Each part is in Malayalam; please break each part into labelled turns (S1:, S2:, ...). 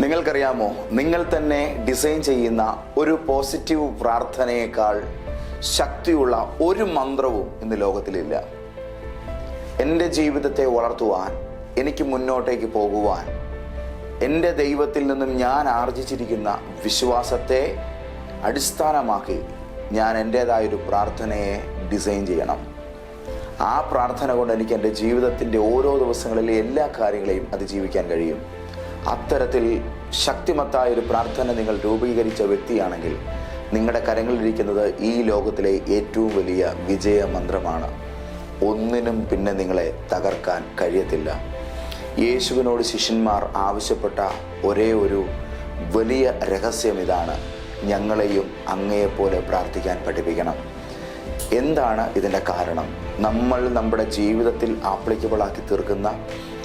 S1: നിങ്ങൾക്കറിയാമോ നിങ്ങൾ തന്നെ ഡിസൈൻ ചെയ്യുന്ന ഒരു പോസിറ്റീവ് പ്രാർത്ഥനയേക്കാൾ ശക്തിയുള്ള ഒരു മന്ത്രവും ഇന്ന് ലോകത്തിലില്ല. എന്റെ ജീവിതത്തെ വളർത്തുവാൻ എനിക്ക് മുന്നോട്ടേക്ക് പോകുവാൻ എന്റെ ദൈവത്തിൽ നിന്നും ഞാൻ ആർജിച്ചിരിക്കുന്ന വിശ്വാസത്തെ അടിസ്ഥാനമാക്കി ഞാൻ എന്റേതായൊരു പ്രാർത്ഥനയെ ഡിസൈൻ ചെയ്യണം. ആ പ്രാർത്ഥന കൊണ്ട് എനിക്ക് എന്റെ ജീവിതത്തിന്റെ ഓരോ ദിവസങ്ങളിലെ എല്ലാ കാര്യങ്ങളെയും അതിജീവിക്കാൻ കഴിയും. അത്തരത്തിൽ ശക്തിമത്തായ ഒരു പ്രാർത്ഥന നിങ്ങൾ രൂപീകരിച്ച വ്യക്തിയാണെങ്കിൽ നിങ്ങളുടെ കരങ്ങളിലിരിക്കുന്നത് ഈ ലോകത്തിലെ ഏറ്റവും വലിയ വിജയ മന്ത്രമാണ്. ഒന്നിനും പിന്നെ നിങ്ങളെ തകർക്കാൻ കഴിയത്തില്ല. യേശുവിനോട് ശിഷ്യന്മാർ ആവശ്യപ്പെട്ട ഒരേ ഒരു വലിയ രഹസ്യം ഇതാണ് ഞങ്ങളെയും അങ്ങയെപ്പോലെ പ്രാർത്ഥിക്കാൻ പഠിപ്പിക്കണം. എന്താണ് ഇതിന്റെ കാരണം? നമ്മൾ നമ്മുടെ ജീവിതത്തിൽ ആപ്ലിക്കബിൾ ആക്കി തീർക്കുന്ന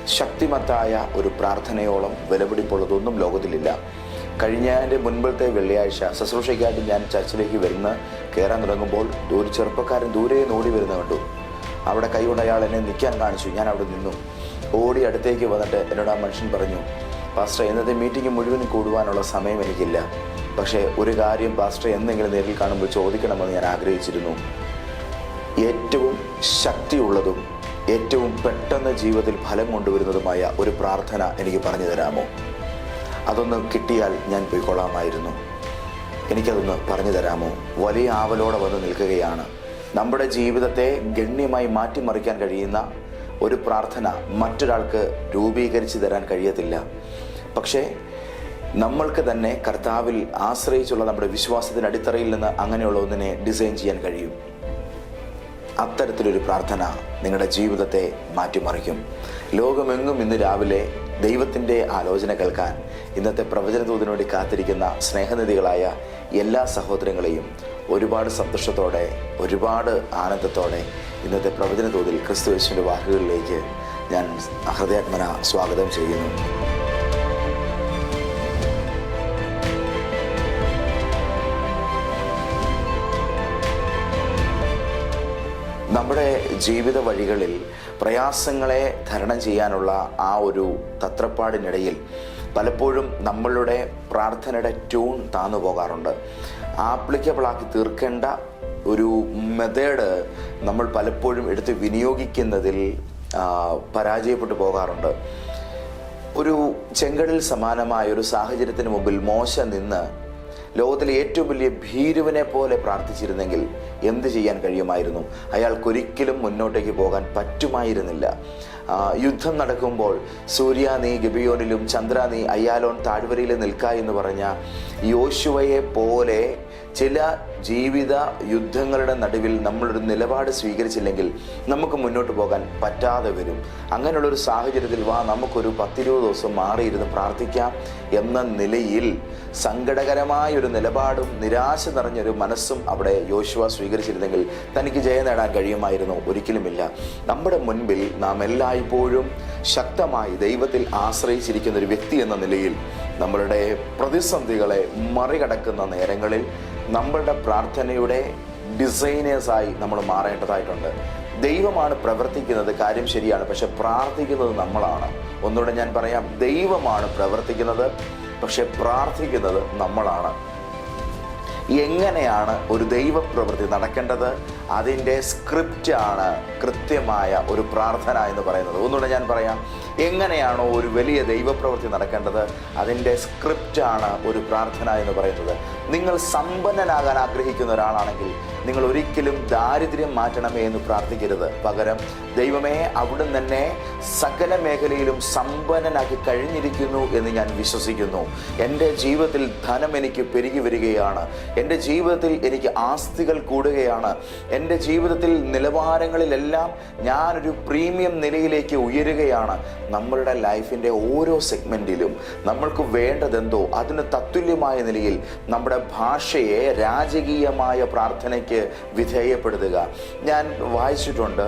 S1: ശക്തിമത്തായ ഒരു പ്രാർത്ഥനയോളം വിലപിടിപ്പുള്ളതൊന്നും ലോകത്തിലില്ല. കഴിഞ്ഞ എന്റെ മുൻപത്തെ വെള്ളിയാഴ്ച ശുശ്രൂഷയ്ക്കായിട്ട് ഞാൻ ചർച്ചിലേക്ക് വരുന്ന കയറാൻ തുടങ്ങുമ്പോൾ ഒരു ചെറുപ്പക്കാരൻ ദൂരെ ഓടി വരുന്ന കണ്ടു. അവിടെ കൈകൊണ്ട് അയാൾ എന്നെ നിൽക്കാൻ കാണിച്ചു. ഞാൻ അവിടെ നിന്നു. ഓടി അടുത്തേക്ക് വന്നിട്ട് എന്നോട് ആ മനുഷ്യൻ പറഞ്ഞു പാസ്റ്റർ ഇന്നത്തെ മീറ്റിംഗ് മുഴുവൻ കൂടുവാനുള്ള സമയം എനിക്കില്ല. പക്ഷേ ഒരു കാര്യം പാസ്റ്റർ എന്തെങ്കിലും നേരിൽ കാണുമ്പോൾ ചോദിക്കണമെന്ന് ഞാൻ ആഗ്രഹിച്ചിരുന്നു. ഏറ്റവും ശക്തിയുള്ളതും ഏറ്റവും പെട്ടെന്ന് ജീവിതത്തിൽ ഫലം കൊണ്ടുവരുന്നതുമായ ഒരു പ്രാർത്ഥന എനിക്ക് പറഞ്ഞു തരാമോ? അതൊന്ന് കിട്ടിയാൽ ഞാൻ പോയിക്കൊള്ളാമായിരുന്നു. എനിക്കതൊന്ന് പറഞ്ഞു തരാമോ? വലിയ ആവലോടെ വന്ന് നിൽക്കുകയാണ്. നമ്മുടെ ജീവിതത്തെ ഗണ്യമായി മാറ്റിമറിക്കാൻ കഴിയുന്ന ഒരു പ്രാർത്ഥന മറ്റൊരാൾക്ക് രൂപീകരിച്ച് തരാൻ കഴിയത്തില്ല. പക്ഷേ നമ്മൾക്ക് തന്നെ കർത്താവിൽ ആശ്രയിച്ചുള്ള നമ്മുടെ വിശ്വാസത്തിന്റെ അടിത്തറയിൽ നിന്ന് അങ്ങനെയുള്ള ഒന്നിനെ ഡിസൈൻ ചെയ്യാൻ കഴിയും. അത്തരത്തിലൊരു പ്രാർത്ഥന നിങ്ങളുടെ ജീവിതത്തെ മാറ്റിമറിക്കും. ലോകമെങ്ങും ഇന്ന് രാവിലെ ദൈവത്തിന്റെ ആലോചന കേൾക്കാൻ ഇന്നത്തെ പ്രവചനദൂതിനോട് കാത്തിരിക്കുന്ന സ്നേഹനിധികളായ എല്ലാ സഹോദരങ്ങളെയും ഒരുപാട് സന്തോഷത്തോടെ ഒരുപാട് ആനന്ദത്തോടെ ഇന്നത്തെ പ്രവചനദൂതിൽ ക്രിസ്തു യേശുവിന്റെ വാക്കുകളിലേക്ക് ഞാൻ ഹൃദയാത്മന സ്വാഗതം ചെയ്യുന്നു. നമ്മുടെ ജീവിത വഴികളിൽ പ്രയാസങ്ങളെ ധരണം ചെയ്യാനുള്ള ആ ഒരു തത്രപ്പാടിനിടയിൽ പലപ്പോഴും നമ്മളുടെ പ്രാർത്ഥനയുടെ ട്യൂൺ താന്നു പോകാറുണ്ട്. ആപ്ലിക്കബിളാക്കി തീർക്കേണ്ട ഒരു മെത്തേഡ് നമ്മൾ പലപ്പോഴും എടുത്ത് വിനിയോഗിക്കുന്നതിൽ പരാജയപ്പെട്ടു പോകാറുണ്ട്. ഒരു ചെങ്കടൽ സമാനമായ ഒരു സാഹചര്യത്തിന് മുമ്പിൽ മോശ നിന്ന് ലോകത്തിലെ ഏറ്റവും വലിയ ഭീരുവിനെ പോലെ പ്രാർത്ഥിച്ചിരുന്നെങ്കിൽ എന്ത് ചെയ്യാൻ കഴിയുമായിരുന്നു? അയാൾക്കൊരിക്കലും മുന്നോട്ടേക്ക് പോകാൻ പറ്റുമായിരുന്നില്ല. യുദ്ധം നടക്കുമ്പോൾ സൂര്യ നീ ഗബിയോനിലും ചന്ദ്ര നീ അയ്യാലോൺ താഴ്വരയിലും നിൽക്ക എന്ന് പറഞ്ഞ യോശുവയെ പോലെ ചില ജീവിത യുദ്ധങ്ങളുടെ നടുവിൽ നമ്മളൊരു നിലപാട് സ്വീകരിച്ചില്ലെങ്കിൽ നമുക്ക് മുന്നോട്ട് പോകാൻ പറ്റാതെ വരും. അങ്ങനെയുള്ളൊരു സാഹചര്യത്തിൽ വാ നമുക്കൊരു പത്തിരുപത് ദിവസം മാറിയിരുന്ന് പ്രാർത്ഥിക്കാം എന്ന നിലയിൽ സങ്കടകരമായ ഒരു നിലപാടും നിരാശ നിറഞ്ഞൊരു മനസ്സും അവിടെ യോശുവ സ്വീകരിച്ചിരുന്നെങ്കിൽ തനിക്ക് ജയം നേടാൻ കഴിയുമായിരുന്നു ഒരിക്കലുമില്ല. നമ്മുടെ മുൻപിൽ നാം എല്ലായ്പ്പോഴും ശക്തമായി ദൈവത്തിൽ ആശ്രയിച്ചിരിക്കുന്ന ഒരു വ്യക്തി എന്ന നിലയിൽ നമ്മളുടെ പ്രതിസന്ധികളെ മറികടക്കുന്ന നേരങ്ങളിൽ നമ്മളുടെ പ്രാർത്ഥനയുടെ ഡിസൈനേഴ്സായി നമ്മൾ മാറേണ്ടതായിട്ടുണ്ട്. ദൈവമാണ് പ്രവർത്തിക്കുന്നത് കാര്യം ശരിയാണ്. പക്ഷെ പ്രാർത്ഥിക്കുന്നത് നമ്മളാണ്. ഒന്നുകൂടെ ഞാൻ പറയാം ദൈവമാണ് പ്രവർത്തിക്കുന്നത് പക്ഷെ പ്രാർത്ഥിക്കുന്നത് നമ്മളാണ്. എങ്ങനെയാണ് ഒരു ദൈവപ്രവൃത്തി നടക്കേണ്ടത്? അതിന്റെ സ്ക്രിപ്റ്റാണ് കൃത്യമായ ഒരു പ്രാർത്ഥന എന്ന് പറയുന്നത്. ഒന്നുകൂടെ ഞാൻ പറയാം. എങ്ങനെയാണോ ഒരു വലിയ ദൈവപ്രവൃത്തി നടക്കേണ്ടത് അതിന്റെ സ്ക്രിപ്റ്റാണ് ഒരു പ്രാർത്ഥന എന്ന് പറയുന്നത്. നിങ്ങൾ സമ്പന്നനാകാൻ ആഗ്രഹിക്കുന്ന ഒരാളാണെങ്കിൽ നിങ്ങൾ ഒരിക്കലും ദാരിദ്ര്യം മാറ്റണമേ എന്ന് പ്രാർത്ഥിക്കരുത്. പകരം ദൈവമേ അവിടുന്ന് തന്നെ സകല മേഖലയിലും സമ്പന്നനാക്കി കഴിഞ്ഞിരിക്കുന്നു എന്ന് ഞാൻ വിശ്വസിക്കുന്നു. എന്റെ ജീവിതത്തിൽ ധനം എനിക്ക് പെരുകി വരികയാണ്. എന്റെ ജീവിതത്തിൽ എനിക്ക് ആസ്തികൾ കൂടുകയാണ്. എന്റെ ജീവിതത്തിൽ നിലവാരങ്ങളിലെല്ലാം ഞാനൊരു പ്രീമിയം നിലയിലേക്ക് ഉയരുകയാണ്. നമ്മളുടെ ലൈഫിന്റെ ഓരോ സെഗ്മെന്റിലും നമ്മൾക്ക് വേണ്ടതെന്തോ അതിന് തത്തുല്യമായ നിലയിൽ നമ്മുടെ ഭാഷയെ രാജകീയമായ പ്രാർത്ഥനയ്ക്ക് വിധേയപ്പെടുത്തുക. ഞാൻ വായിച്ചിട്ടുണ്ട്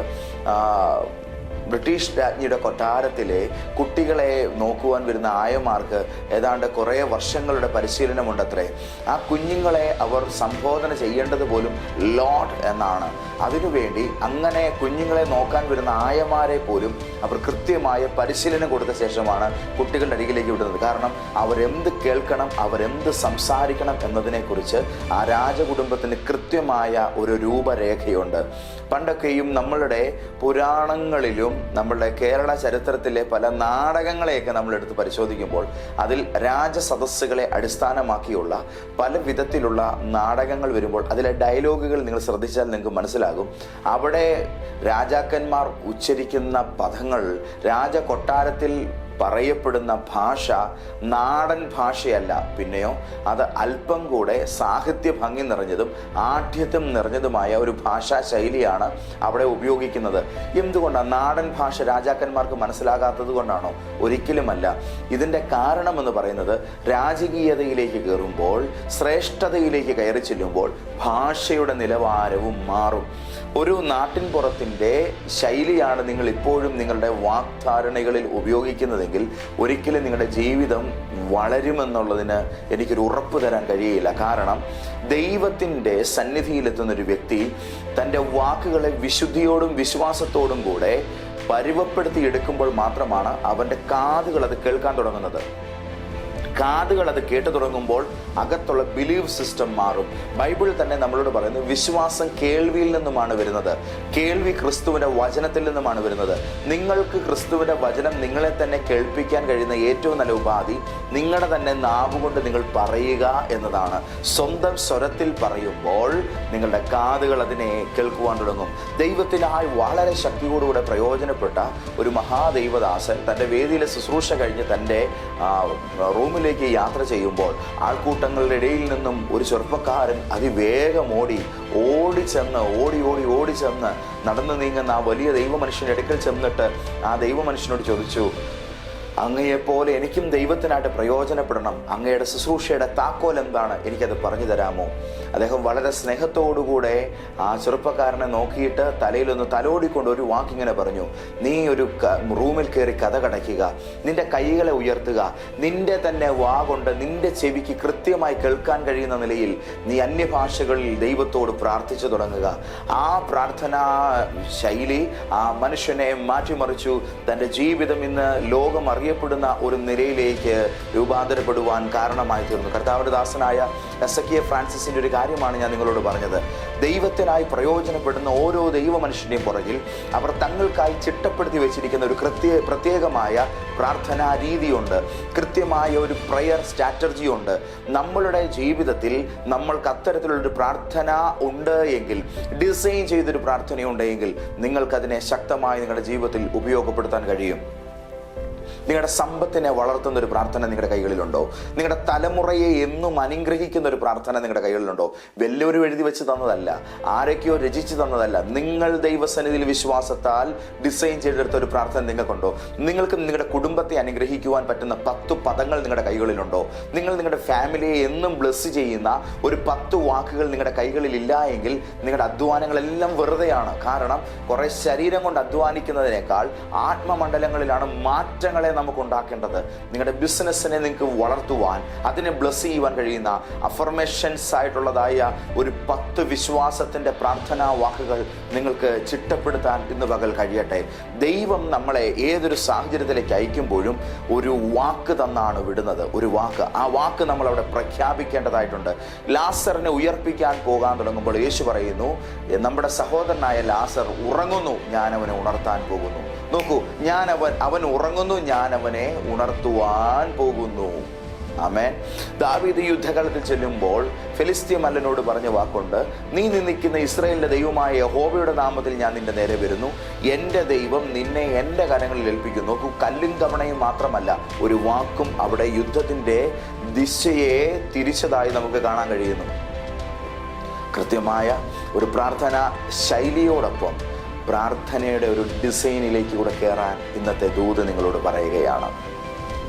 S1: ബ്രിട്ടീഷ് രാജ്ഞിയുടെ കൊട്ടാരത്തിലെ കുട്ടികളെ നോക്കുവാൻ വരുന്ന ആയമാർക്ക് ഏതാണ്ട് കുറേ വർഷങ്ങളുടെ പരിശീലനമുണ്ടത്രേ. ആ കുഞ്ഞുങ്ങളെ അവർ സംബോധന ചെയ്യേണ്ടത് പോലും ലോഡ് എന്നാണ്. അതിനുവേണ്ടി അങ്ങനെ കുഞ്ഞുങ്ങളെ നോക്കാൻ വരുന്ന ആയമാരെ പോലും അവർ കൃത്യമായ പരിശീലനം കൊടുത്ത ശേഷമാണ് കുട്ടികളുടെ അരികിലേക്ക് വിടുന്നത്. കാരണം അവരെന്ത് കേൾക്കണം അവരെന്ത് സംസാരിക്കണം എന്നതിനെക്കുറിച്ച് ആ രാജകുടുംബത്തിന് കൃത്യമായ ഒരു രൂപരേഖയുണ്ട്. പണ്ടൊക്കെയും നമ്മളുടെ പുരാണങ്ങളിലും നമ്മളുടെ കേരള ചരിത്രത്തിലെ പല നാടകങ്ങളെയൊക്കെ നമ്മൾ എടുത്ത് പരിശോധിക്കുമ്പോൾ അതിൽ രാജസദസ്സുകളെ അടിസ്ഥാനമാക്കിയുള്ള പല വിധത്തിലുള്ള നാടകങ്ങൾ വരുമ്പോൾ അതിലെ ഡയലോഗുകൾ നിങ്ങൾ ശ്രദ്ധിച്ചാൽ നിങ്ങൾക്ക് മനസ്സിലാകും. അവിടെ രാജാക്കന്മാർ ഉച്ചരിക്കുന്ന പദങ്ങൾ രാജകൊട്ടാരത്തിൽ പറയപ്പെടുന്ന ഭാഷ നാടൻ ഭാഷയല്ല. പിന്നെയോ അത് അല്പം കൂടെ സാഹിത്യ ഭംഗി നിറഞ്ഞതും ആഠ്യത്വം നിറഞ്ഞതുമായ ഒരു ഭാഷാ ശൈലിയാണ് അവിടെ ഉപയോഗിക്കുന്നത്. എന്തുകൊണ്ടാണ് നാടൻ ഭാഷ രാജാക്കന്മാർക്ക് മനസ്സിലാകാത്തത് കൊണ്ടാണോ? ഒരിക്കലുമല്ല. ഇതിന്റെ കാരണമെന്ന് പറയുന്നത് രാജകീയതയിലേക്ക് കയറുമ്പോൾ ശ്രേഷ്ഠതയിലേക്ക് കയറി ചെല്ലുമ്പോൾ ഭാഷയുടെ നിലവാരവും മാറും. ഒരു നാട്ടിൻ പുറത്തിന്റെ ശൈലിയാണ് നിങ്ങൾ ഇപ്പോഴും നിങ്ങളുടെ വാഗ്ധാരണകളിൽ ഉപയോഗിക്കുന്നതെങ്കിൽ ഒരിക്കലും നിങ്ങളുടെ ജീവിതം വളരുമെന്നുള്ളതിന് എനിക്കൊരു ഉറപ്പ് തരാൻ കഴിയില്ല കാരണം ദൈവത്തിന്റെ സന്നിധിയിലെത്തുന്ന ഒരു വ്യക്തി തന്റെ വാക്കുകളെ വിശുദ്ധിയോടും വിശ്വാസത്തോടും കൂടെ പരുവപ്പെടുത്തി എടുക്കുമ്പോൾ മാത്രമാണ് അവന്റെ കാതുകൾ അത് കേൾക്കാൻ തുടങ്ങുന്നത്. കാതുകൾ അത് കേട്ടു തുടങ്ങുമ്പോൾ അകത്തുള്ള ബിലീവ് സിസ്റ്റം മാറും. ബൈബിൾ തന്നെ നമ്മളോട് പറയുന്നത് വിശ്വാസം കേൾവിയിൽ നിന്നുമാണ് വരുന്നത്. കേൾവി ക്രിസ്തുവിന്റെ വചനത്തിൽ നിന്നുമാണ് വരുന്നത്. നിങ്ങൾക്ക് ക്രിസ്തുവിന്റെ വചനം നിങ്ങളെ തന്നെ കേൾപ്പിക്കാൻ കഴിയുന്ന ഏറ്റവും നല്ല ഉപാധി നിങ്ങളുടെ തന്നെ നാവുകൊണ്ട് നിങ്ങൾ പറയുക എന്നതാണ്. സ്വന്തം സ്വരത്തിൽ പറയുമ്പോൾ നിങ്ങളുടെ കാതുകൾ അതിനെ കേൾക്കുവാൻ തുടങ്ങും. ദൈവത്തിനായി വളരെ ശക്തിയോടുകൂടെ പ്രയോജനപ്പെട്ട ഒരു മഹാദൈവദാസൻ തന്റെ വേദിയിലെ ശുശ്രൂഷ കഴിഞ്ഞ് തന്റെ ആ, റൂമിലേക്ക് യാത്ര ചെയ്യുമ്പോൾ ആൾക്കൂട്ടങ്ങളുടെ ഇടയിൽ നിന്നും ഒരു ചെറുപ്പക്കാരൻ അതിവേഗം ഓടി ഓടിച്ചെന്ന് ചെന്ന് ഓടി ഓടി ഓടിച്ചെന്ന് ചെന്ന് നടന്നു നീങ്ങുന്ന ആ വലിയ ദൈവമനുഷ്യന്റെ അടുക്കൽ ചെന്നിട്ട് ആ ദൈവമനുഷ്യനോട് ചോദിച്ചു അങ്ങയെപ്പോലെ എനിക്കും ദൈവത്തിനായിട്ട് പ്രയോജനപ്പെടണം. അങ്ങയുടെ ശുശ്രൂഷയുടെ താക്കോൽ എന്താണ്? എനിക്കത് പറഞ്ഞു തരാമോ? അദ്ദേഹം വളരെ സ്നേഹത്തോടുകൂടെ ആ ചെറുപ്പക്കാരനെ നോക്കിയിട്ട് തലയിലൊന്ന് തലോടിക്കൊണ്ട് ഒരു വാക്കിങ്ങനെ പറഞ്ഞു. നീ ഒരു റൂമിൽ കയറി കഥ കടയ്ക്കുക. നിന്റെ കൈകളെ ഉയർത്തുക. നിന്റെ തന്നെ വാ കൊണ്ട് നിന്റെ ചെവിക്ക് കൃത്യമായി കേൾക്കാൻ കഴിയുന്ന നിലയിൽ നീ അന്യഭാഷകളിൽ ദൈവത്തോട് പ്രാർത്ഥിച്ചു തുടങ്ങുക. ആ പ്രാർത്ഥനാ ശൈലി ആ മനുഷ്യനെ മാറ്റിമറിച്ചു. തന്റെ ജീവിതം ഇന്ന് ലോകം അറിയപ്പെടുന്ന ഒരു നിരയിലേക്ക് രൂപാന്തരപ്പെടുവാൻ കാരണമായി തീർന്നു. കർത്താവിന്റെ ദാസനായ എസ് എ കെ ഫ്രാൻസിസിന്റെ ഒരു കാര്യമാണ് ഞാൻ നിങ്ങളോട് പറഞ്ഞത്. ദൈവത്തിനായി പ്രയോജനപ്പെടുന്ന ഓരോ ദൈവ മനുഷ്യന്റെയും പുറകിൽ അവർ തങ്ങൾക്കായി ചിട്ടപ്പെടുത്തി വെച്ചിരിക്കുന്ന ഒരു കൃത്യ പ്രത്യേകമായ പ്രാർത്ഥനാ രീതിയുണ്ട്. കൃത്യമായ ഒരു പ്രയർ സ്ട്രാറ്റജി ഉണ്ട്. നമ്മളുടെ ജീവിതത്തിൽ നമ്മൾക്ക് അത്തരത്തിലുള്ളൊരു പ്രാർത്ഥന ഉണ്ട് എങ്കിൽ ഡിസൈൻ ചെയ്തൊരു പ്രാർത്ഥനയുണ്ടെങ്കിൽ നിങ്ങൾക്കതിനെ ശക്തമായി നിങ്ങളുടെ ജീവിതത്തിൽ ഉപയോഗപ്പെടുത്താൻ കഴിയും. നിങ്ങളുടെ സമ്പത്തിനെ വളർത്തുന്ന ഒരു പ്രാർത്ഥന നിങ്ങളുടെ കൈകളിലുണ്ടോ? നിങ്ങളുടെ തലമുറയെ എന്നും അനുഗ്രഹിക്കുന്ന ഒരു പ്രാർത്ഥന നിങ്ങളുടെ കൈകളിലുണ്ടോ? വലിയൊരു എഴുതി വെച്ച് തന്നതല്ല ആരൊക്കെയോ രചിച്ചു തന്നതല്ല നിങ്ങൾ ദൈവസന്നിധിയിൽ വിശ്വാസത്താൽ ഡിസൈൻ ചെയ്തെടുത്ത ഒരു പ്രാർത്ഥന നിങ്ങൾക്കുണ്ടോ? നിങ്ങൾക്ക് നിങ്ങളുടെ കുടുംബത്തെ അനുഗ്രഹിക്കുവാൻ പറ്റുന്ന പത്ത് പദങ്ങൾ നിങ്ങളുടെ കൈകളിലുണ്ടോ? നിങ്ങൾ നിങ്ങളുടെ ഫാമിലിയെ എന്നും ബ്ലെസ് ചെയ്യുന്ന ഒരു പത്ത് വാക്കുകൾ നിങ്ങളുടെ കൈകളിൽ ഇല്ല എങ്കിൽ നിങ്ങളുടെ അധ്വാനങ്ങളെല്ലാം വെറുതെയാണ്. കാരണം കുറെ ശരീരം കൊണ്ട് അധ്വാനിക്കുന്നതിനേക്കാൾ ആത്മമണ്ഡലങ്ങളിലാണ് മാറ്റങ്ങളെ നമുക്ക് ഉണ്ടാക്കേണ്ടത് നിങ്ങളുടെ ബിസിനസ്സിനെ നിങ്ങൾക്ക് വളർത്തുവാൻ അതിനെ ബ്ലസ് ചെയ്യുവാൻ കഴിയുന്ന അഫർമേഷൻസ് ആയിട്ടുള്ളതായ ഒരു പത്ത് വിശ്വാസത്തിന്റെ പ്രാർത്ഥനാ വാക്കുകൾ നിങ്ങൾക്ക് ചിട്ടപ്പെടുത്താൻ ഇന്ന് പകൽ കഴിയട്ടെ. ദൈവം നമ്മളെ ഏതൊരു സാഹചര്യത്തിലേക്ക് അയക്കുമ്പോഴും ഒരു വാക്ക് തന്നാണ് വിടുന്നത്. ഒരു വാക്ക്. ആ വാക്ക് നമ്മൾ അവിടെ പ്രഖ്യാപിക്കേണ്ടതായിട്ടുണ്ട്. ലാസറിനെ ഉയർപ്പിക്കാൻ പോകാൻ തുടങ്ങുമ്പോൾ യേശു പറയുന്നു "എ, നമ്മുടെ സഹോദരനായ ലാസർ ഉറങ്ങുന്നു ഞാൻ അവനെ ഉണർത്താൻ പോകുന്നു. നോക്കൂ ഞാൻ അവൻ അവൻ ഉറങ്ങുന്നു ഞാൻ അവനെ ഉണർത്തുവാൻ പോകുന്നു. ആമേൻ. ദാവീദ് യുദ്ധകാലത്തിൽ ചെല്ലുമ്പോൾ ഫിലിസ്തീൻ മല്ലനോട് പറഞ്ഞ വാക്കുണ്ട് നീ നിന്നിക്കുന്ന ഇസ്രായേലിന്റെ ദൈവമായ യഹോവയുടെ നാമത്തിൽ ഞാൻ നിന്റെ നേരെ വരുന്നു. എന്റെ ദൈവം നിന്നെ എന്റെ കരങ്ങളിൽ ഏൽപ്പിക്കുന്നു. നോക്കൂ കല്ലും തവണയും മാത്രമല്ല ഒരു വാക്കും അവിടെ യുദ്ധത്തിന്റെ ദിശയെ തിരിച്ചതായി നമുക്ക് കാണാൻ കഴിയുന്നു. കൃത്യമായ ഒരു പ്രാർത്ഥന ശൈലിയോടൊപ്പം പ്രാർത്ഥനയുടെ ഒരു ഡിസൈനിലേക്ക് കൂടെ കയറാൻ ഇന്നത്തെ ദൂത് നിങ്ങളോട് പറയുകയാണ്.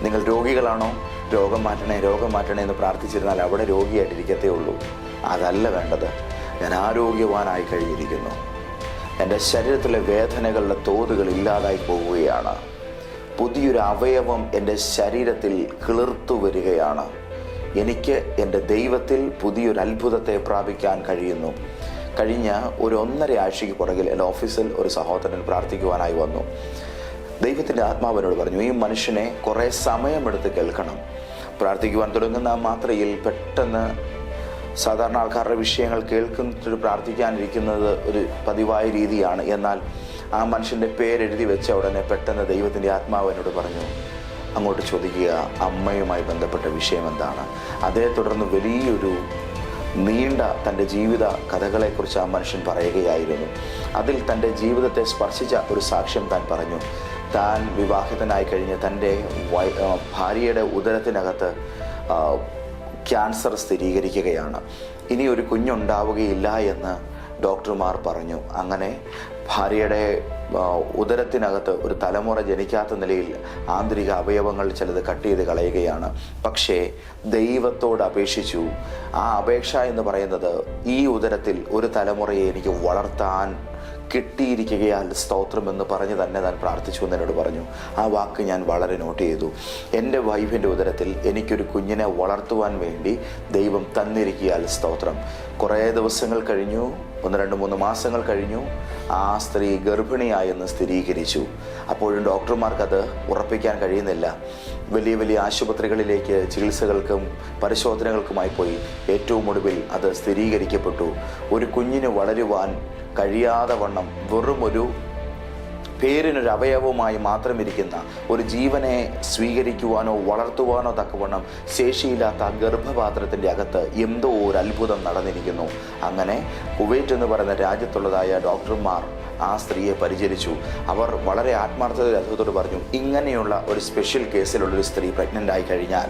S1: നിങ്ങൾ രോഗികളാണോ? രോഗം മാറ്റണേ രോഗം മാറ്റണേ എന്ന് പ്രാർത്ഥിച്ചിരുന്നാൽ അവിടെ രോഗിയായിട്ടിരിക്കത്തേ ഉള്ളൂ. അതല്ല വേണ്ടത്. ഞാൻ ആരോഗ്യവാനായി കഴിഞ്ഞിരിക്കുന്നു. എന്റെ ശരീരത്തിലെ വേദനകളുടെ തോതുകൾ ഇല്ലാതായി പോവുകയാണ്. പുതിയൊരു അവയവം എന്റെ ശരീരത്തിൽ കിളിർത്തു വരികയാണ്. എനിക്ക് എന്റെ ദൈവത്തിൽ പുതിയൊരു അത്ഭുതത്തെ പ്രാപിക്കാൻ കഴിയുന്നു. കഴിഞ്ഞ ഒരു ഒന്നര ആഴ്ചയ്ക്ക് പുറകിൽ എന്റെ ഓഫീസിൽ ഒരു സഹോദരൻ പ്രാർത്ഥിക്കുവാനായി വന്നു. ദൈവത്തിന്റെ ആത്മാവിനോട് പറഞ്ഞു ഈ മനുഷ്യനെ കുറേ സമയമെടുത്ത് കേൾക്കണം. പ്രാർത്ഥിക്കുവാൻ തുടങ്ങുന്ന മാത്രയിൽ പെട്ടെന്ന് സാധാരണ ആൾക്കാരുടെ വിഷയങ്ങൾ കേൾക്കുന്നിട്ട് പ്രാർത്ഥിക്കാനിരിക്കുന്നത് ഒരു പതിവായ രീതിയാണ്. എന്നാൽ ആ മനുഷ്യന്റെ പേരെഴുതി വെച്ച ഉടനെ പെട്ടെന്ന് ദൈവത്തിന്റെ ആത്മാവ് എന്നോട് പറഞ്ഞു അങ്ങോട്ട് ചോദിക്കുക അമ്മയുമായി ബന്ധപ്പെട്ട വിഷയം എന്താണ്? അതേ തുടർന്ന് വലിയൊരു നീണ്ട തന്റെ ജീവിത കഥകളെക്കുറിച്ച് ആ മനുഷ്യൻ പറയുകയായിരുന്നു. അതിൽ തന്റെ ജീവിതത്തെ സ്പർശിച്ച ഒരു സാക്ഷ്യം താൻ പറഞ്ഞു. താൻ വിവാഹിതനായി കഴിഞ്ഞ് തന്റെ വൈ- ഭാര്യയുടെ ഉദരത്തിനകത്ത് ക്യാൻസർ സ്ഥിരീകരിക്കുകയാണ്. ഇനി ഒരു കുഞ്ഞുണ്ടാവുകയില്ല എന്ന് ഡോക്ടർമാർ പറഞ്ഞു അങ്ങനെ ഭാര്യയുടെ ഉദരത്തിനകത്ത് ഒരു തലമുറ ജനിക്കാത്ത നിലയിൽ ആന്തരിക അവയവങ്ങൾ ചിലത് കട്ട് ചെയ്ത് കളയുകയാണ്. പക്ഷേ ദൈവത്തോട് അപേക്ഷിച്ചു. ആ അപേക്ഷ എന്ന് പറയുന്നത് ഈ ഉദരത്തിൽ ഒരു തലമുറയെ എനിക്ക് വളർത്താൻ കിട്ടിയിരിക്കുകയാൽ സ്തോത്രം എന്ന് പറഞ്ഞ് തന്നെ താൻ പ്രാർത്ഥിച്ചു എന്ന് എന്നോട് പറഞ്ഞു. ആ വാക്ക് ഞാൻ വളരെ നോട്ട് ചെയ്തു. എന്റെ വൈഫിന്റെ ഉദരത്തിൽ എനിക്കൊരു കുഞ്ഞിനെ വളർത്തുവാൻ വേണ്ടി ദൈവം തന്നിരിക്കുകയാൽ സ്തോത്രം. കുറേ ദിവസങ്ങൾ കഴിഞ്ഞു ഒന്ന് രണ്ട് മൂന്ന് മാസങ്ങൾ കഴിഞ്ഞു ആ സ്ത്രീ ഗർഭിണിയായെന്ന് സ്ഥിരീകരിച്ചു. അപ്പോഴും ഡോക്ടർമാർക്കത് ഉറപ്പിക്കാൻ കഴിയുന്നില്ല. വലിയ വലിയ ആശുപത്രികളിലേക്ക് ചികിത്സകൾക്കും പരിശോധനകൾക്കുമായി പോയി ഏറ്റവും ഒടുവിൽ അത് സ്ഥിരീകരിക്കപ്പെട്ടു. ഒരു കുഞ്ഞിന് വളരുവാൻ കഴിയാതെ വണ്ണം വെറും ഒരു പേരിനൊരു അവയവമായി മാത്രം ഇരിക്കുന്ന ഒരു ജീവനെ സ്വീകരിക്കുവാനോ വളർത്തുവാനോ തക്കവണ്ണം ശേഷിയില്ലാത്ത ആ ഗർഭപാത്രത്തിന്റെ അകത്ത് എന്തോ ഒരു അത്ഭുതം നടന്നിരിക്കുന്നു. അങ്ങനെ കുവൈറ്റ് എന്ന് പറയുന്ന രാജ്യത്തുള്ളതായ ഡോക്ടർമാർ ആ സ്ത്രീയെ പരിചരിച്ചു. അവർ വളരെ ആത്മാർത്ഥതയിൽ അദ്ദേഹത്തോട് പറഞ്ഞു ഇങ്ങനെയുള്ള ഒരു സ്പെഷ്യൽ കേസിലുള്ള ഒരു സ്ത്രീ പ്രഗ്നന്റ് ആയി കഴിഞ്ഞാൽ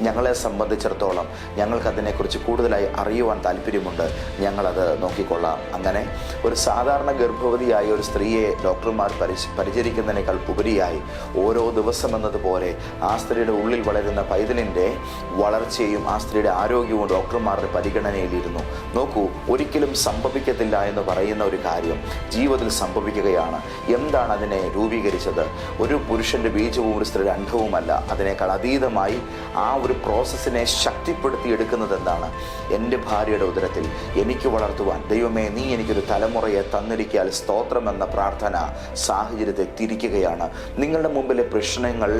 S1: ഞങ്ങളെ സംബന്ധിച്ചിടത്തോളം ഞങ്ങൾക്ക് അതിനെക്കുറിച്ച് കൂടുതലായി അറിയുവാൻ താല്പര്യമുണ്ട്. ഞങ്ങളത് നോക്കിക്കൊള്ളാം. അങ്ങനെ ഒരു സാധാരണ ഗർഭവതിയായ ഒരു സ്ത്രീയെ ഡോക്ടർമാർ പരിച പരിചരിക്കുന്നതിനേക്കാൾ ഉപരിയായി ഓരോ ദിവസം എന്നതുപോലെ ആ സ്ത്രീയുടെ ഉള്ളിൽ വളരുന്ന പൈതലിന്റെ വളർച്ചയും ആ സ്ത്രീയുടെ ആരോഗ്യവും ഡോക്ടർമാരുടെ പരിഗണനയിലിരുന്നു. നോക്കൂ ഒരിക്കലും സംഭവിക്കത്തില്ല എന്ന് പറയുന്ന ഒരു കാര്യം ജീവിതത്തിൽ സംഭവിക്കുകയാണ്. എന്താണ് അതിനെ രൂപീകരിച്ചത്? ഒരു പുരുഷന്റെ ബീജവും ഒരു സ്ത്രീയുടെ അണ്ഡവുമല്ല. അതിനേക്കാൾ അതീതമായി ആ ഒരു പ്രോസസ്സിനെ ശക്തിപ്പെടുത്തി എടുക്കുന്നത് എന്താണ്? എന്റെ ഭാര്യയുടെ ഉദരത്തിൽ എനിക്ക് വളർത്തുവാൻ. ദൈവമേ നീ എനിക്കൊരു തലമുറയെ തന്നിരിക്കാൽ സ്തോത്രം എന്ന പ്രാർത്ഥന സാഹചര്യത്തെ തിരിക്കുകയാണ്. നിങ്ങളുടെ മുമ്പിലെ പ്രശ്നങ്ങൾ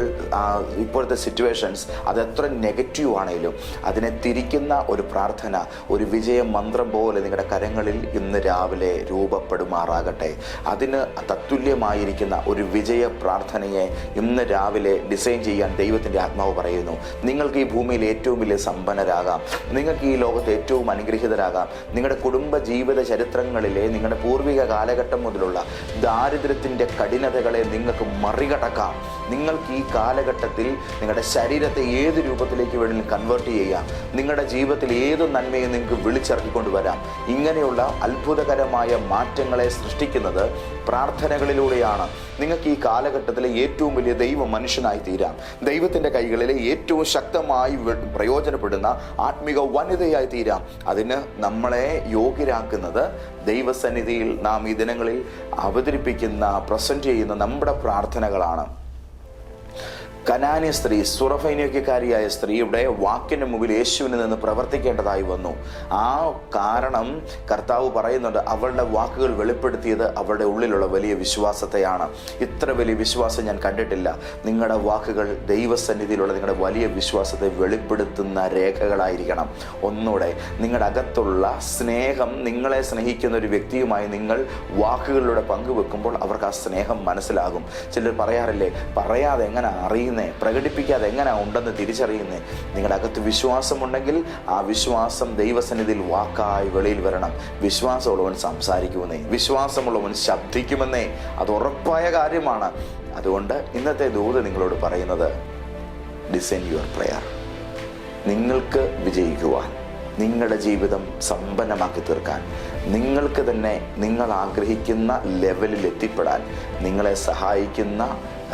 S1: ഇപ്പോഴത്തെ സിറ്റുവേഷൻസ് അത് എത്ര നെഗറ്റീവ് ആണെങ്കിലും അതിനെ തിരിക്കുന്ന ഒരു പ്രാർത്ഥന ഒരു വിജയ മന്ത്രം പോലെ നിങ്ങളുടെ കരങ്ങളിൽ ഇന്ന് രാവിലെ രൂപപ്പെടുമാറാകട്ടെ. അതിന് തത്തുല്യമായിരിക്കുന്ന ഒരു വിജയ പ്രാർത്ഥനയെ ഇന്ന് രാവിലെ ഡിസൈൻ ചെയ്യാൻ ദൈവത്തിന്റെ ആത്മാവ് പറയുന്നു. നിങ്ങൾക്ക് ഈ ഭൂമിയിൽ ഏറ്റവും വലിയ സമ്പന്നരാകാം. നിങ്ങൾക്ക് ഈ ലോകത്ത് ഏറ്റവും അനുഗ്രഹിതരാകാം. നിങ്ങളുടെ കുടുംബ ജീവിത ചരിത്രങ്ങളിലെ നിങ്ങളുടെ പൂർവിക കാലഘട്ടം മുതലുള്ള ദാരിദ്ര്യത്തിന്റെ കഠിനതകളെ നിങ്ങൾക്ക് മറികടക്കാം. നിങ്ങൾക്ക് ഈ കാലഘട്ടത്തിൽ നിങ്ങളുടെ ശരീരത്തെ ഏത് രൂപത്തിലേക്ക് വേണമെങ്കിലും കൺവേർട്ട് ചെയ്യാം. നിങ്ങളുടെ ജീവിതത്തിൽ ഏത് നന്മയും നിങ്ങൾക്ക് വിളിച്ചിറക്കിക്കൊണ്ട് വരാം. ഇങ്ങനെയുള്ള അത്ഭുതകരമായ മാറ്റങ്ങളെ സൃഷ്ടിക്കുന്നത് പ്രാർത്ഥനകളിലൂടെയാണ്. നിങ്ങൾക്ക് ഈ കാലഘട്ടത്തിലെ ഏറ്റവും വലിയ ദൈവ മനുഷ്യനായി തീരാം. ദൈവത്തിന്റെ കൈകളിലെ ഏറ്റവും ശക്തമായി പ്രയോജനപ്പെടുന്ന ആത്മിക വനിതയായി തീരാം. അതിന് നമ്മളെ യോഗ്യരാക്കുന്നത് ദൈവസന്നിധിയിൽ നാം ഈ ദിനങ്ങളിൽ അവതരിപ്പിക്കുന്ന പ്രസന്റ് ചെയ്യുന്ന നമ്മുടെ പ്രാർത്ഥനകളാണ്. കനാന്യ സ്ത്രീ സുറഫൈന്യക്കാരിയായ സ്ത്രീയുടെ വാക്കിന് മുമ്പിൽ യേശുവിന് നിന്ന് പ്രവർത്തിക്കേണ്ടതായി വന്നു. ആ കാരണം കർത്താവ് പറയുന്നുണ്ട് അവളുടെ വാക്കുകൾ വെളിപ്പെടുത്തിയത് അവളുടെ ഉള്ളിലുള്ള വലിയ വിശ്വാസത്തെയാണ്. ഇത്ര വലിയ വിശ്വാസം ഞാൻ കണ്ടിട്ടില്ല. നിങ്ങളുടെ വാക്കുകൾ ദൈവസന്നിധിയിലുള്ള നിങ്ങളുടെ വലിയ വിശ്വാസത്തെ വെളിപ്പെടുത്തുന്ന രേഖകളായിരിക്കണം. ഒന്നുകൂടെ നിങ്ങളുടെ അകത്തുള്ള സ്നേഹം നിങ്ങളെ സ്നേഹിക്കുന്ന ഒരു വ്യക്തിയുമായി നിങ്ങൾ വാക്കുകളിലൂടെ പങ്കുവെക്കുമ്പോൾ അവർക്ക് ആ സ്നേഹം മനസ്സിലാകും. ചിലർ പറയാറില്ലേ പറയാതെ എങ്ങനെ അറിയുന്നേ? പ്രകടിപ്പിക്കാതെ എങ്ങനെ ഉണ്ടെന്ന് തിരിച്ചറിയുന്നേ? നിങ്ങളുടെ അകത്ത് വിശ്വാസമുണ്ടെങ്കിൽ ആ വിശ്വാസം ദൈവസന്നിധിയിൽ വാക്കായി വെളിയിൽ വരണം. വിശ്വാസമുള്ളവൻ സംസാരിക്കുമെന്നേ വിശ്വാസമുള്ളവൻ ശബ്ദിക്കുമെന്നേ അത് ഉറപ്പായ കാര്യമാണ്. അതുകൊണ്ട് ഇന്നത്തെ ദൂത് നിങ്ങളോട് പറയുന്നത് ഡിസൈൻ യുവർ പ്രെയർ നിങ്ങൾക്ക് വിജയിക്കുവാൻ നിങ്ങളുടെ ജീവിതം സമ്പന്നമാക്കി തീർക്കാൻ നിങ്ങൾക്ക് തന്നെ നിങ്ങൾ ആഗ്രഹിക്കുന്ന ലെവലിൽ എത്തിപ്പെടാൻ നിങ്ങളെ സഹായിക്കുന്ന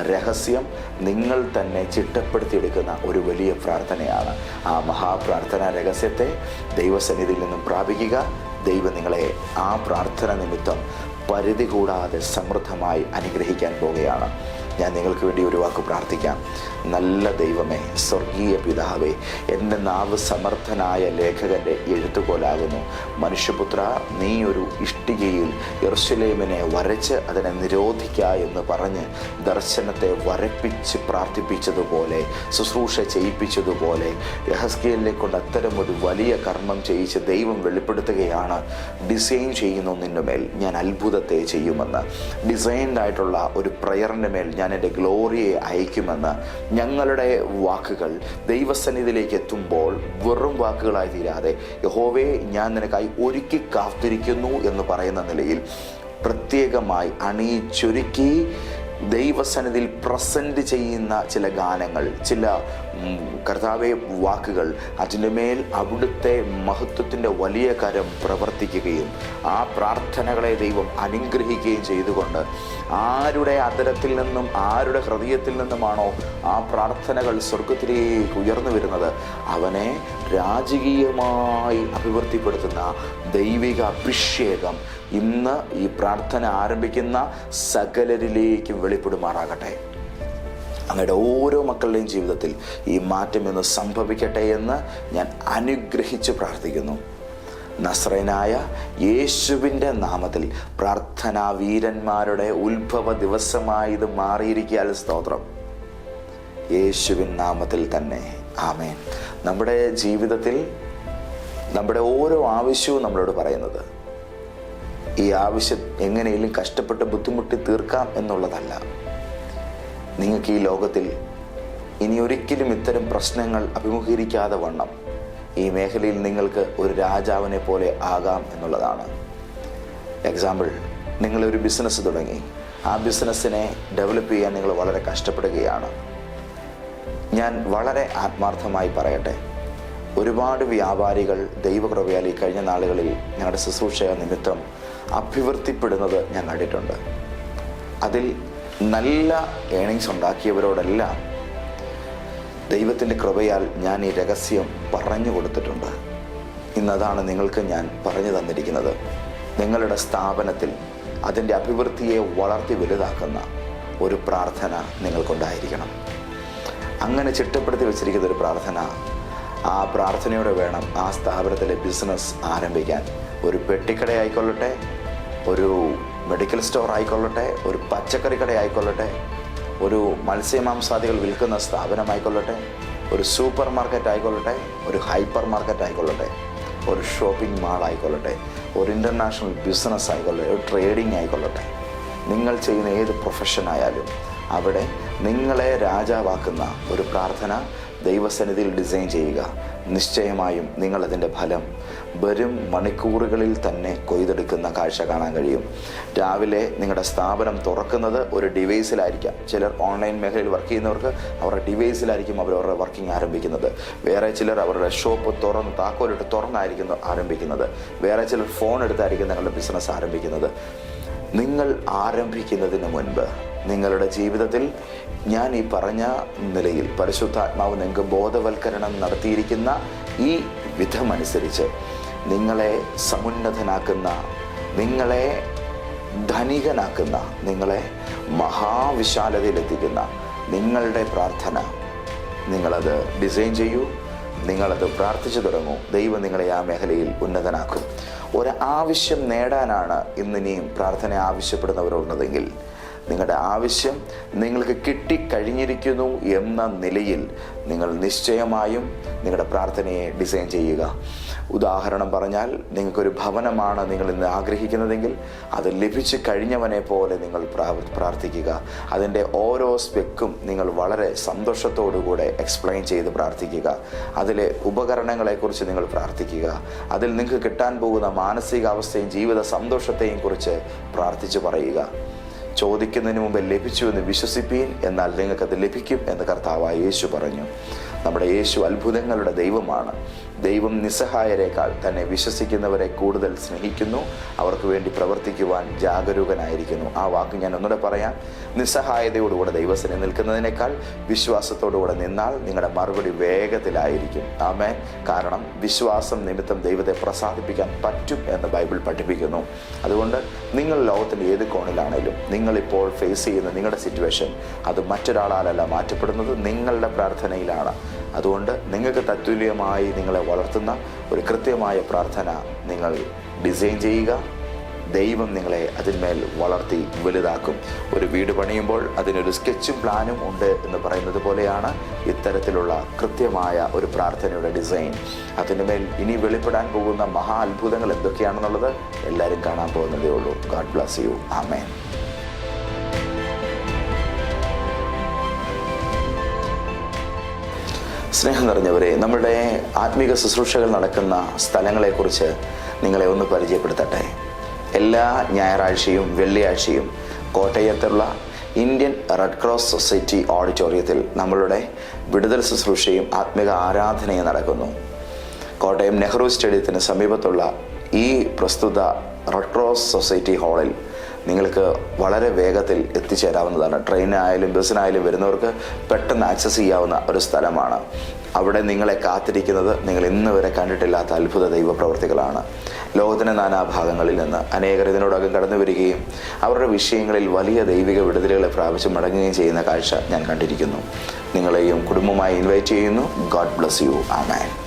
S1: രഹസ്യം നിങ്ങൾ തന്നെ ചിട്ടപ്പെടുത്തിയെടുക്കുന്ന ഒരു വലിയ പ്രാർത്ഥനയാണ്. ആ മഹാപ്രാർത്ഥന രഹസ്യത്തെ ദൈവസന്നിധിയിൽ നിന്നും പ്രാപിക്കുക. ദൈവം നിങ്ങളെ ആ പ്രാർത്ഥന നിമിത്തം പരിധി കൂടാതെ സമൃദ്ധമായി അനുഗ്രഹിക്കാൻ പോവുകയാണ്. ഞാൻ നിങ്ങൾക്ക് വേണ്ടി ഒരു വാക്ക് പ്രാർത്ഥിക്കാം. നല്ല ദൈവമേ സ്വർഗീയ പിതാവേ എന്റെ നാവ് സമർത്ഥനായ ലേഖകന്റെ എഴുത്തുപോലാകുന്നു മനുഷ്യപുത്ര നീ ഒരു ഇഷ്ടികയിൽ യെറുശലേമിനെ വരച്ച് അതിനെ നിരോധിക്ക എന്ന് പറഞ്ഞ് ദർശനത്തെ വരപ്പിച്ച് പ്രാർത്ഥിപ്പിച്ചതുപോലെ ശുശ്രൂഷ ചെയ്യിപ്പിച്ചതുപോലെ യഹസ്കേലിനെ കൊണ്ട് അത്തരം ഒരു വലിയ കർമ്മം ചെയ്യിച്ച് ദൈവം വെളിപ്പെടുത്തുകയാണ്. ഡിസൈൻ ചെയ്യുന്നു നിന്റെ മേൽ ഞാൻ അത്ഭുതത്തെ ചെയ്യുമെന്ന്. ഡിസൈൻഡ് ആയിട്ടുള്ള ഒരു പ്രയറിന്റെ മേൽ ഞാൻ എന്റെ ഗ്ലോറിയെ അയക്കുമെന്ന് ഞങ്ങളുടെ വാക്കുകൾ ദൈവസന്നിധിയിലേക്ക് എത്തുമ്പോൾ വെറും വാക്കുകളായി തീരാതെ യഹോവേ ഞാൻ നിനക്കായി ഒരുക്കി കാത്തിരിക്കുന്നു എന്ന് പറയുന്ന നിലയിൽ പ്രത്യേകമായി അണിയിച്ചൊരുക്കി ദൈവസന്നിധിയിൽ പ്രസന്റ് ചെയ്യുന്ന ചില ഗാനങ്ങൾ ചില കർത്താവെ വാക്കുകൾ അതിന്റെ മേൽ അവിടുത്തെ മഹത്വത്തിന്റെ വലിയ കരം പ്രവർത്തിക്കുകയും ആ പ്രാർത്ഥനകളെ ദൈവം അനുഗ്രഹിക്കുകയും ചെയ്തുകൊണ്ട് ആരുടെ അതരത്തിൽ നിന്നും ആരുടെ ഹൃദയത്തിൽ നിന്നുമാണോ ആ പ്രാർത്ഥനകൾ സ്വർഗത്തിലേക്ക് ഉയർന്നു വരുന്നത് അവനെ രാജകീയമായി അഭിവൃദ്ധിപ്പെടുത്തുന്ന ദൈവിക അഭിഷേകം ഇന്ന് ഈ പ്രാർത്ഥന ആരംഭിക്കുന്ന സകലരിലേക്കും വെളിപ്പെടുമാറാകട്ടെ. അങ്ങയുടെ ഓരോ മക്കളുടെയും ജീവിതത്തിൽ ഈ മാറ്റം ഇന്ന് സംഭവിക്കട്ടെ എന്ന് ഞാൻ അനുഗ്രഹിച്ച് പ്രാർത്ഥിക്കുന്നു. നസ്രനായ യേശുവിന്റെ നാമത്തിൽ പ്രാർത്ഥനാ വീരന്മാരുടെ ഉത്ഭവ ദിവസമായി ഇത് മാറിയിരിക്കാൻ സ്തോത്രം. യേശുവിൻ നാമത്തിൽ തന്നെ. ആമേൻ. നമ്മുടെ ജീവിതത്തിൽ നമ്മുടെ ഓരോ ആവശ്യവും നമ്മളോട് പറയുന്നത്. ഈ ആവശ്യം എങ്ങനെയും കഷ്ടപ്പെട്ട് ബുദ്ധിമുട്ടി തീർക്കാം എന്നുള്ളതല്ല. നിങ്ങൾക്ക് ഈ ലോകത്തിൽ ഇനി ഒരിക്കലും ഇത്തരം പ്രശ്നങ്ങൾ അഭിമുഖീകരിക്കാതെ വണ്ണം. ഈ മേഖലയിൽ നിങ്ങൾക്ക് ഒരു രാജാവിനെ പോലെ ആകാം എന്നുള്ളതാണ്. എക്സാമ്പിൾ നിങ്ങളൊരു ബിസിനസ് തുടങ്ങി. ആ ബിസിനസ്സിനെ ഡെവലപ്പ് ചെയ്യാൻ നിങ്ങൾ വളരെ കഷ്ടപ്പെടുകയാണ്. ഞാൻ വളരെ ആത്മാർത്ഥമായി പറയട്ടെ. ഒരുപാട് വ്യാപാരികൾ ദൈവകൃപയാൽ ഈ കഴിഞ്ഞ നാളുകളിൽ ഞങ്ങളുടെ ശുശ്രൂഷ നിമിത്തം അഭിവൃദ്ധിപ്പെടുന്നത് ഞാൻ കണ്ടിട്ടുണ്ട്. അതിൽ നല്ല ഏണിങ്സ് ഉണ്ടാക്കിയവരോടെല്ലാം ദൈവത്തിന്റെ കൃപയാൽ ഞാൻ ഈ രഹസ്യം പറഞ്ഞു കൊടുത്തിട്ടുണ്ട്. ഇന്നതാണ് നിങ്ങൾക്ക് ഞാൻ പറഞ്ഞു തന്നിരിക്കുന്നത്. നിങ്ങളുടെ സ്ഥാപനത്തിൽ അതിന്റെ അഭിവൃദ്ധിയെ വളർത്തി വലുതാക്കുന്ന ഒരു പ്രാർത്ഥന നിങ്ങൾക്കുണ്ടായിരിക്കണം. അങ്ങനെ ചിട്ടപ്പെടുത്തി വെച്ചിരിക്കുന്ന ഒരു പ്രാർത്ഥന ആ പ്രാർത്ഥനയോടെ വേണം ആ സ്ഥാപനത്തിലെ ബിസിനസ് ആരംഭിക്കാൻ. ഒരു പെട്ടിക്കടയായിക്കൊള്ളട്ടെ ഒരു മെഡിക്കൽ സ്റ്റോർ ആയിക്കൊള്ളട്ടെ ഒരു പച്ചക്കറി കട ആയിക്കൊള്ളട്ടെ ഒരു മത്സ്യമാംസാദികൾ വിൽക്കുന്ന സ്ഥാപനമായിക്കൊള്ളട്ടെ ഒരു സൂപ്പർ മാർക്കറ്റ് ആയിക്കൊള്ളട്ടെ ഒരു ഹൈപ്പർ മാർക്കറ്റ് ആയിക്കൊള്ളട്ടെ ഒരു ഷോപ്പിംഗ് മാൾ ആയിക്കൊള്ളട്ടെ ഒരു ഇന്റർനാഷണൽ ബിസിനസ് ആയിക്കൊള്ളട്ടെ ഒരു ട്രേഡിംഗ് ആയിക്കൊള്ളട്ടെ. നിങ്ങൾ ചെയ്യുന്ന ഏത് പ്രൊഫഷൻ ആയാലും അവിടെ നിങ്ങളെ രാജാവാക്കുന്ന ഒരു പ്രാർത്ഥന ദൈവസന്നിധിയിൽ ഡിസൈൻ ചെയ്യുക. നിശ്ചയമായും നിങ്ങളതിന്റെ ഫലം വരും മണിക്കൂറുകളിൽ തന്നെ കൊയ്തെടുക്കുന്ന കാഴ്ച കാണാൻ കഴിയും. രാവിലെ നിങ്ങളുടെ സ്ഥാപനം തുറക്കുന്നത് ഒരു ഡിവൈസിലായിരിക്കാം. ചിലർ ഓൺലൈൻ മേഖലയിൽ വർക്ക് ചെയ്യുന്നവർക്ക് അവരുടെ ഡിവൈസിലായിരിക്കും അവർ അവരുടെ വർക്കിംഗ് ആരംഭിക്കുന്നത്. വേറെ ചിലർ അവരുടെ ഷോപ്പ് തുറന്ന് താക്കോലിട്ട് തുറന്നായിരിക്കുന്നു ആരംഭിക്കുന്നത്. വേറെ ചിലർ ഫോൺ എടുത്തായിരിക്കും നിങ്ങളുടെ ബിസിനസ് ആരംഭിക്കുന്നത്. നിങ്ങൾ ആരംഭിക്കുന്നതിന് മുൻപ് നിങ്ങളുടെ ജീവിതത്തിൽ ഞാൻ ഈ പറഞ്ഞ നിലയിൽ പരിശുദ്ധാത്മാവ് നിങ്ങൾക്ക് ബോധവൽക്കരണം നടത്തിയിരിക്കുന്ന ഈ വിധമനുസരിച്ച് നിങ്ങളെ സമുന്നതനാക്കുന്ന നിങ്ങളെ ധനികനാക്കുന്ന നിങ്ങളെ മഹാവിശാലതയിലെത്തിക്കുന്ന നിങ്ങളുടെ പ്രാർത്ഥന നിങ്ങളത് ഡിസൈൻ ചെയ്യൂ നിങ്ങളത് പ്രാർത്ഥിച്ചു തുടങ്ങൂ. ദൈവം നിങ്ങളെ ആ മേഖലയിൽ ഉന്നതനാക്കും. ഒരു ആവശ്യം നേടാനാണ് ഇന്നിനിയും പ്രാർത്ഥന ആവശ്യപ്പെടുന്നവരുള്ളതെങ്കിൽ നിങ്ങളുടെ ആവശ്യം നിങ്ങൾക്ക് കിട്ടിക്കഴിഞ്ഞിരിക്കുന്നു എന്ന നിലയിൽ നിങ്ങൾ നിശ്ചയമായും നിങ്ങളുടെ പ്രാർത്ഥനയെ ഡിസൈൻ ചെയ്യുക. ഉദാഹരണം പറഞ്ഞാൽ നിങ്ങൾക്കൊരു ഭവനമാണ് നിങ്ങൾ ഇന്ന് ആഗ്രഹിക്കുന്നതെങ്കിൽ അത് ലഭിച്ചു കഴിഞ്ഞവനെ പോലെ നിങ്ങൾ പ്രാർത്ഥിക്കുക. അതിന്റെ ഓരോ സ്പെക്കും നിങ്ങൾ വളരെ സന്തോഷത്തോടുകൂടെ എക്സ്പ്ലെയിൻ ചെയ്ത് പ്രാർത്ഥിക്കുക. അതിലെ ഉപകരണങ്ങളെക്കുറിച്ച് നിങ്ങൾ പ്രാർത്ഥിക്കുക. അതിൽ നിങ്ങൾക്ക് കിട്ടാൻ പോകുന്ന മാനസികാവസ്ഥയും ജീവിത സന്തോഷത്തെയും കുറിച്ച് പ്രാർത്ഥിച്ചു പറയുക. ചോദിക്കുന്നതിന് മുമ്പ് ലഭിച്ചു എന്ന് വിശ്വസിപ്പീൻ എന്നാൽ നിങ്ങൾക്കത് ലഭിക്കും എന്ന് കർത്താവായ യേശു പറഞ്ഞു. നമ്മുടെ യേശു അത്ഭുതങ്ങളുടെ ദൈവമാണ്. ദൈവം നിസ്സഹായരേക്കാൾ തന്നെ വിശ്വസിക്കുന്നവരെ കൂടുതൽ സ്നേഹിക്കുന്നു. അവർക്ക് വേണ്ടി പ്രവർത്തിക്കുവാൻ ജാഗരൂകനായിരിക്കുന്നു. ആ വാക്ക് ഞാൻ ഒന്നുകൂടെ പറയാം. നിസ്സഹായതയോടുകൂടെ ദൈവസനെ നിൽക്കുന്നതിനേക്കാൾ വിശ്വാസത്തോടുകൂടെ നിന്നാൽ നിങ്ങളുടെ മറുപടി വേഗത്തിലായിരിക്കും. ആമേ കാരണം വിശ്വാസം നിമിത്തം ദൈവത്തെ പ്രസാദിപ്പിക്കാൻ പറ്റും എന്ന് ബൈബിൾ പഠിപ്പിക്കുന്നു. അതുകൊണ്ട് നിങ്ങൾ ലോകത്തിന്റെ ഏത് കോണിലാണേലും നിങ്ങളിപ്പോൾ ഫേസ് ചെയ്യുന്ന നിങ്ങളുടെ സിറ്റുവേഷൻ അത് മറ്റൊരാളാലല്ല മാറ്റപ്പെടുന്നത്. നിങ്ങളുടെ പ്രാർത്ഥനയിലാണ്. അതുകൊണ്ട് നിങ്ങൾക്ക് തത്തുല്യമായി നിങ്ങളെ വളർത്തുന്ന ഒരു കൃത്യമായ പ്രാർത്ഥന നിങ്ങൾ ഡിസൈൻ ചെയ്യുക. ദൈവം നിങ്ങളെ അതിന്മേൽ വളർത്തി വലുതാക്കും. ഒരു വീട് പണിയുമ്പോൾ അതിനൊരു സ്കെച്ചും പ്ലാനും ഉണ്ട് എന്ന് പറയുന്നത് പോലെയാണ് ഇത്തരത്തിലുള്ള കൃത്യമായ ഒരു പ്രാർത്ഥനയുടെ ഡിസൈൻ. അതിന്റെ ഇനി വെളിപ്പെടാൻ പോകുന്ന മഹാ അത്ഭുതങ്ങൾ എന്തൊക്കെയാണെന്നുള്ളത് എല്ലാവരും കാണാൻ പോകുന്നതേ ഉള്ളൂ. ഗാഡ് ബ്ലസ് യു ആമേൻ സ്നേഹം നിറഞ്ഞവരെ നമ്മുടെ ആത്മീക ശുശ്രൂഷകൾ നടക്കുന്ന സ്ഥലങ്ങളെക്കുറിച്ച് നിങ്ങളെ ഒന്ന് പരിചയപ്പെടുത്തട്ടെ. എല്ലാ ഞായറാഴ്ചയും വെള്ളിയാഴ്ചയും കോട്ടയത്തുള്ള ഇന്ത്യൻ റെഡ് ക്രോസ് സൊസൈറ്റി ഓഡിറ്റോറിയത്തിൽ നമ്മളുടെ വിടുതൽ ശുശ്രൂഷയും ആത്മീക ആരാധനയും നടക്കുന്നു. കോട്ടയം നെഹ്റു സ്റ്റേഡിയത്തിന് സമീപത്തുള്ള ഈ പ്രസ്തുത റെഡ് ക്രോസ് സൊസൈറ്റി ഹാളിൽ നിങ്ങൾക്ക് വളരെ വേഗത്തിൽ എത്തിച്ചേരാവുന്നതാണ്. ട്രെയിനായാലും ബസ്സിനായാലും വരുന്നവർക്ക് പെട്ടെന്ന് ആക്സസ് ചെയ്യാവുന്ന ഒരു സ്ഥലമാണ്. അവിടെ നിങ്ങളെ കാത്തിരിക്കുന്നത് നിങ്ങൾ ഇന്ന് വരെ കണ്ടിട്ടില്ലാത്ത അത്ഭുത ദൈവപ്രവർത്തികളാണ്. ലോകത്തിന്റെ നാനാഭാഗങ്ങളിൽ നിന്ന് അനേകർ ഇതിനോടകം കടന്നു വരികയും അവരുടെ വിഷയങ്ങളിൽ വലിയ ദൈവിക വിടുതലുകളെ പ്രാപിച്ച് മടങ്ങുകയും ചെയ്യുന്ന കാഴ്ച ഞാൻ കണ്ടിരിക്കുന്നു. നിങ്ങളെയും കുടുംബമായി ഇൻവൈറ്റ് ചെയ്യുന്നു. God bless you ആമാൻ